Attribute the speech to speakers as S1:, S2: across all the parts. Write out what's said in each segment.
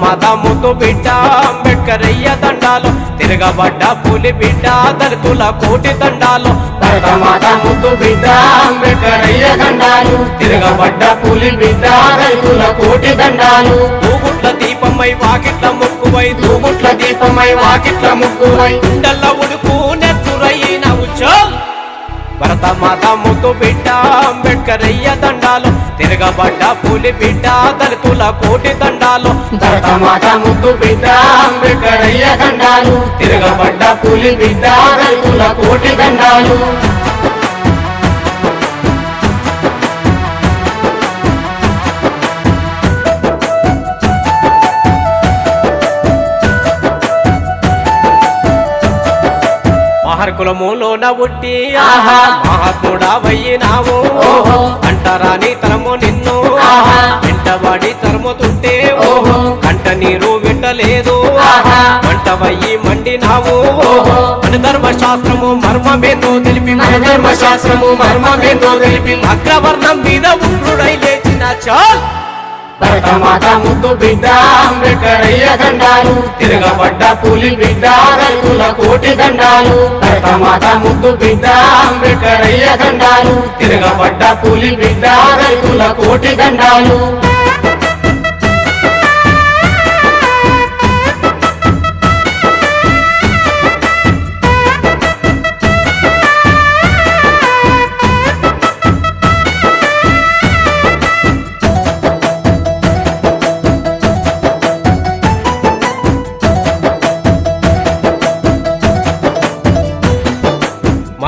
S1: మాత ముద్దు బిడ్డ అంబేద్కర్ అయ్య దండాలు. తిరగబడ్డ పులి బిడ్డ దళితుల కోటి దండాలు.
S2: భరతమాత ముద్దు బిడ్డ అంబేద్కర్ అయ్య దండాలు. తిరగబడ్డ పులి బిడ్డ రైతుల కోటి దండాలు.
S1: దూగుట్ల దీపమై వాకిట్ల ముక్కువై
S2: దూగుట్ల దీపమై వాకిట్ల ముగ్గువై
S1: గుండెల్ల ఉడుకు నెత్తురయ్యిన ఉచ్చల్. భరత మాత ముద్దు బిడ్డ అంబేడ్కరయ్య దండాలు తిరగబడ్డ పులి బిడ్డ దళితుల కోటి దండాలు.
S2: భరతమాత ముద్దు బిడ్డ అంబేడ్కరయ్య దండాలు తిరగబడ్డ పులి బిడ్డ దళితుల కోటి దండాలు.
S1: మహర్కులములోన ఉట్టి
S2: ఆహా.
S1: మహాత్ముడా వయ్యినావు
S2: ఓహో.
S1: అంటరాని తరము నిన్ను
S2: ఆహా.
S1: వెంటబడి తరుముతుంటే
S2: ఓహో.
S1: కంట నీరు వింటలేదు
S2: ఆహా.
S1: వంట వయ్యి మండినావు. మన ధర్మశాస్త్రము మర్మమేందో తెలిపి
S2: మన ధర్మశాస్త్రము మర్మమేందో తెలిపి
S1: అగ్రవర్ణం మీద ఉగ్రుడై లేచిన చాల్
S2: భరతమాత ముద్దు బిడ్డ అంబేడ్కరయ్య అయ్య దండాలు తిరగబడ్డ పులి బిడ్డ రైతుల కోటి దండాలు భరతమాత ముద్దు బిడ్డ అంబేడ్కరయ్య అయ్య దండాలు తిరగబడ్డ పులి బిడ్డ రైతుల కోటి దండాలు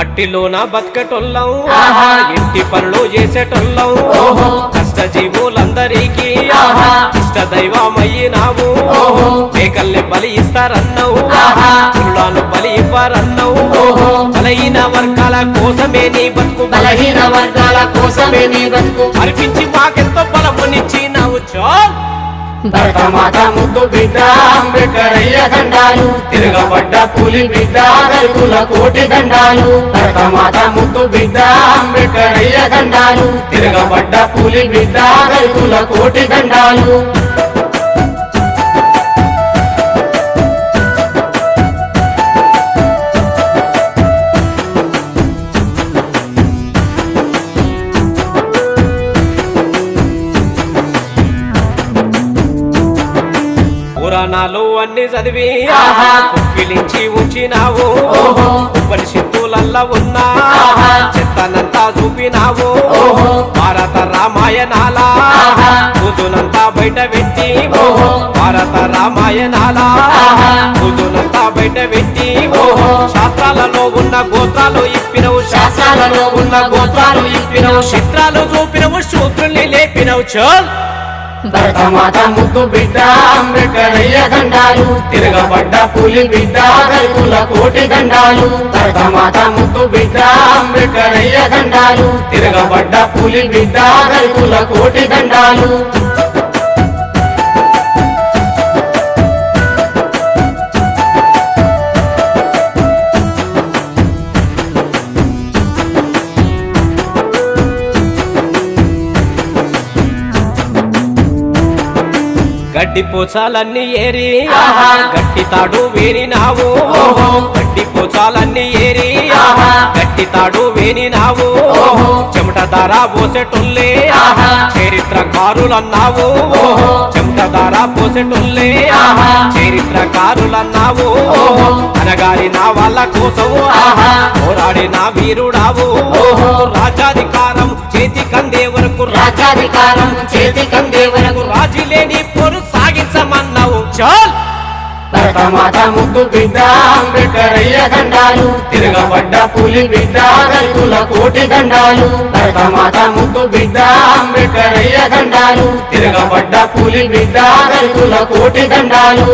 S1: మట్టిలోన బతకటొల్లం. ఇంటి పనులు చేసేటొల్లం. కష్ట జీవులందరికీ. ఇష్ట దైవమయ్యినావు. మేకల్ని బలి ఇస్తారన్నావు. పురులను బలి ఇవ్వరన్నావు. బలహీన వర్గాల కోసమే నీ బతుకు
S2: బలహీన వర్గాల కోసమే నీ బతుకు
S1: అర్పించి మాకెంతో బలమునిచ్చినావు చాల్
S2: భరతమాత ముద్దు బిడ్డ అంబేద్కరయ్య దండాలు తిరగబడ్డ పులి బిడ్డ రైతుల కోటి దండాలు. భరతమాత ముద్దు బిడ్డ అంబేద్కరయ్య దండాలు తిరగబడ్డ పులి బిడ్డ రైతుల కోటి దండాలు.
S1: పురాణాలు అన్ని చదివి. కుక్కిలించి ఉంచినావు. ఉపనిషత్తులల్లా ఉన్నా. చెత్తనంతా చూపినావు. భారత రామాయణాల. పూజునంతా బయట పెట్టి. భారత రామాయణాల. పూజునంతా బయట పెట్టి. శాస్త్రాలలో ఉన్న గోత్రాలు ఇప్పినవు
S2: శాస్త్రాలలో ఉన్న గోత్రాలు ఇప్పినవు
S1: చిత్రాలు చూపినవు శూద్రుల్ని లేపినవు చల్
S2: భరతమాత ముద్దు బిడ్డ అంబేద్కర్ దండాలు. తిరగబడ్డ పులి బిడ్డ రైతుల కోటి దండాలు. భరతమాత ముద్దు బిడ్డ అంబేద్కర్ దండాలు. తిరగబడ్డ పులి బిడ్డ రైతుల కోటి దండాలు.
S1: గడ్డి పోచాలన్నీ ఏరి. గట్టి తాడు వేరినావు. గడ్డి పోచాలన్నీ ఏరి. గట్టి తాడు వేరినావు. చెమట ధార పోసేటొల్లే
S2: ఆహా.
S1: చరిత్రకారులన్నావు
S2: ఓహో.
S1: చెమట ధార పోసేటొల్లే
S2: ఆహా.
S1: చరిత్రకారులన్నావు. అనగారిన వాళ్ళ కోసం. పోరాడిన వీరుడావు. రాజాధికారం చేతి కందే వరకు
S2: రాజ్యాధికారం చేతి కందే వరకు
S1: రాజీ లేని పొరు సాగించమన్నావు చాల్.
S2: భరతమాత ముద్దు బిడ్డ అంబేద్కరయ్య గండాలు తిరగబడ్డ పులి బిడ్డ రైతుల కోటి దండాలు భరతమాత ముద్దు బిడ్డ అంబేద్కరయ్య గండాలు తిరగబడ్డ పులి బిడ్డ రైతుల కోటి గండాలు.